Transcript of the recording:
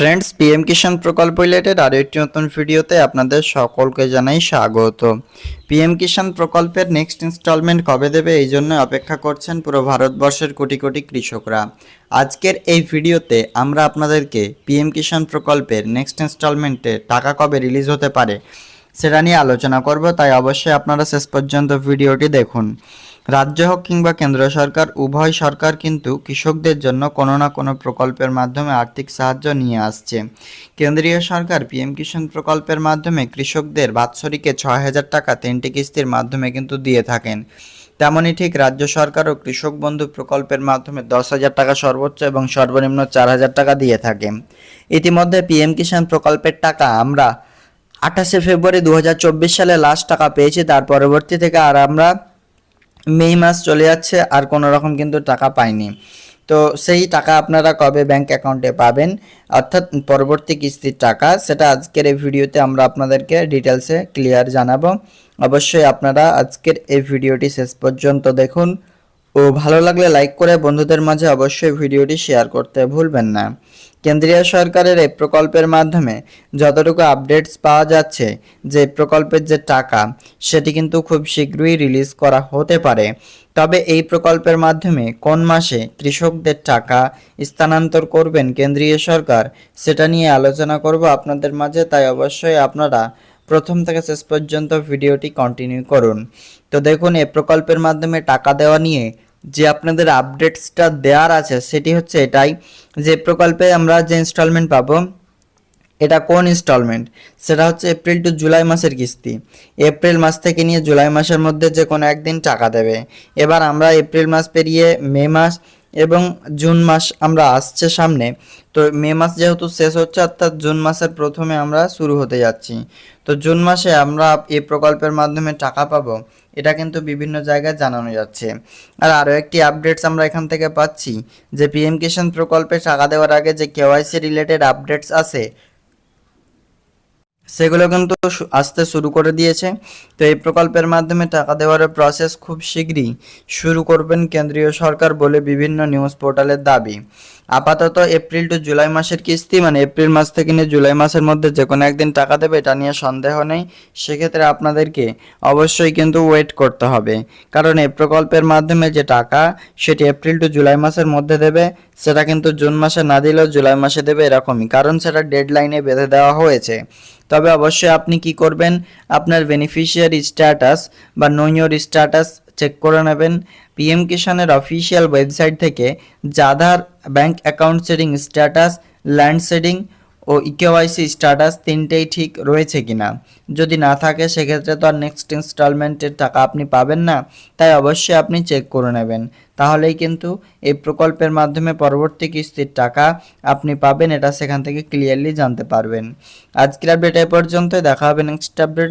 Friends PM কিষাণ প্রকল্প related আরও একটি নতুন ভিডিওতে আপনাদের সকলকে জানাই স্বাগত। পিএম কিষাণ প্রকল্পের নেক্সট ইনস্টলমেন্ট কবে দেবে এই জন্য অপেক্ষা করছেন পুরো ভারতবর্ষের কোটি কোটি কৃষকরা। আজকের এই ভিডিওতে আমরা আপনাদেরকে পিএম কিষাণ প্রকল্পের নেক্সট ইনস্টলমেন্টে টাকা কবে রিলিজ হতে পারে সেটা নিয়ে আলোচনা করব, তাই অবশ্যই আপনারা শেষ পর্যন্ত ভিডিওটি দেখুন। রাজ্য হোক কিংবা কেন্দ্র সরকার, উভয় সরকার কিন্তু কৃষকদের জন্য কোনো না কোনো প্রকল্পের মাধ্যমে আর্থিক সাহায্য নিয়ে আসছে। কেন্দ্রীয় সরকার পিএম কিষাণ প্রকল্পের মাধ্যমে কৃষকদের বাৎসরিকে ছয় হাজার টাকা তিনটি কিস্তির মাধ্যমে কিন্তু দিয়ে থাকেন। তেমনই ঠিক রাজ্য সরকারও কৃষক বন্ধু প্রকল্পের মাধ্যমে দশ হাজার টাকা সর্বোচ্চ এবং সর্বনিম্ন চার হাজার টাকা দিয়ে থাকে। ইতিমধ্যে পিএম কিষাণ প্রকল্পের টাকা আমরা আঠাশে ফেব্রুয়ারি দু হাজার চব্বিশ সালে লাস্ট টাকা পেয়েছি, তার পরবর্তী থেকে আর আমরা মে মাস চলে যাচ্ছে, আর কোনো রকম কিন্তু টাকা পাইনি। তো সেই টাকা আপনারা কবে ব্যাংক অ্যাকাউন্টে পাবেন, অর্থাৎ পরবর্তী কিস্তির টাকা, সেটা আজকের এই ভিডিওতে আমরা আপনাদেরকে ডিটেলসে ক্লিয়ার জানাব। অবশ্যই আপনারা আজকের এই ভিডিওটি শেষ পর্যন্ত দেখুন। ও ভালো লাগলে লাইক করে বন্ধুদের মাঝে অবশ্যই ভিডিওটি শেয়ার করতে ভুলবেন না। কেন্দ্রীয় সরকারের এই প্রকল্পের মাধ্যমে যতটুকু আপডেটস পাওয়া যাচ্ছে, যে প্রকল্পের যে টাকা, সেটি কিন্তু খুব শীঘ্রই রিলিজ করা হতে পারে। তবে এই প্রকল্পের মাধ্যমে কোন মাসে কৃষকদের টাকা স্থানান্তর করবেন কেন্দ্রীয় সরকার, সেটা নিয়ে আলোচনা করব আপনাদের মাঝে, তাই অবশ্যই আপনারা প্রথম থেকে শেষ পর্যন্ত ভিডিওটি কন্টিনিউ করুন। তো দেখুন, এই প্রকল্পের মাধ্যমে টাকা দেওয়া নিয়ে যে আপনাদের আপডেটসটা দেওয়ার আছে, সেটি হচ্ছে এটাই যে প্রকল্পে আমরা যে ইনস্টলমেন্ট পাবো, এটা কোন ইনস্টলমেন্ট সেটা হচ্ছে এপ্রিল টু জুলাই মাসের কিস্তি। এপ্রিল মাস থেকে নিয়ে জুলাই মাসের মধ্যে যে কোনো একদিন টাকা দেবে। এবার আমরা এপ্রিল মাস পেরিয়ে মে মাস এবং জুন মাস আমরা আসছে সামনে। তো মে মাস যেহেতু শেষ হচ্ছে, অর্থাৎ জুন মাসের প্রথমে আমরা শুরু হতে যাচ্ছি। তো জুন মাসে আমরা এ প্রকল্পের মাধ্যমে টাকা পাব, এটা কিন্তু বিভিন্ন জায়গায় জানানো যাচ্ছে। আর আরও একটি আপডেটস আমরা এখান থেকে পাচ্ছি, যে পিএম কিষাণ প্রকল্পে টাকা দেওয়ার আগে যে কেওয়াইসি রিলেটেড আপডেটস আছে সেগুলো কিন্তু আসতে শুরু করে দিয়েছে। তো এই প্রকল্পের মাধ্যমে টাকা দেওয়ার প্রসেস খুব শীঘ্রই শুরু করবেন কেন্দ্রীয় সরকার বলে বিভিন্ন নিউজ পোর্টালের দাবি। আপাতত এপ্রিল টু জুলাই মাসের কিস্তি মানে এপ্রিল মাস থেকে নিয়ে জুলাই মাসের মধ্যে যে কোনো একদিন টাকা দেবে, এটা নিয়ে সন্দেহ নেই। সেক্ষেত্রে আপনাদেরকে অবশ্যই কিন্তু ওয়েট করতে হবে। কারণ এই প্রকল্পের মাধ্যমে যে টাকা, সেটি এপ্রিল টু জুলাই মাসের মধ্যে দেবে। সেটা কিন্তু জুন মাসে না দিলেও জুলাই মাসে দেবে এরকমই। কারণ সেটা ডেডলাইনে বেঁধে দেওয়া হয়েছে। তবে অবশ্যই আপনি কি করবেন? আপনার বেনিফিশিয়ারি স্ট্যাটাস বা নো স্ট্যাটাস চেক করে নেবেন। পিএম কিষানের অফিসিয়াল ওয়েবসাইট থেকে জাধার bank account seeding status land seeding ও ইকেওয়াইসি স্ট্যাটাস তিনটেই ঠিক রয়েছে কিনা। যদি না থাকে, সেক্ষেত্রে তো আর নেক্সট ইনস্টলমেন্টের টাকা আপনি পাবেন না। তাই অবশ্যই আপনি চেক করে নেবেন। তাহলেই কিন্তু এই প্রকল্পের মাধ্যমে পরবর্তী কিস্তির টাকা আপনি পাবেন, এটা সেখান থেকে ক্লিয়ারলি জানতে পারবেন। আজকের আপডেট এ পর্যন্ত দেখা হবে নেক্সট আপডেট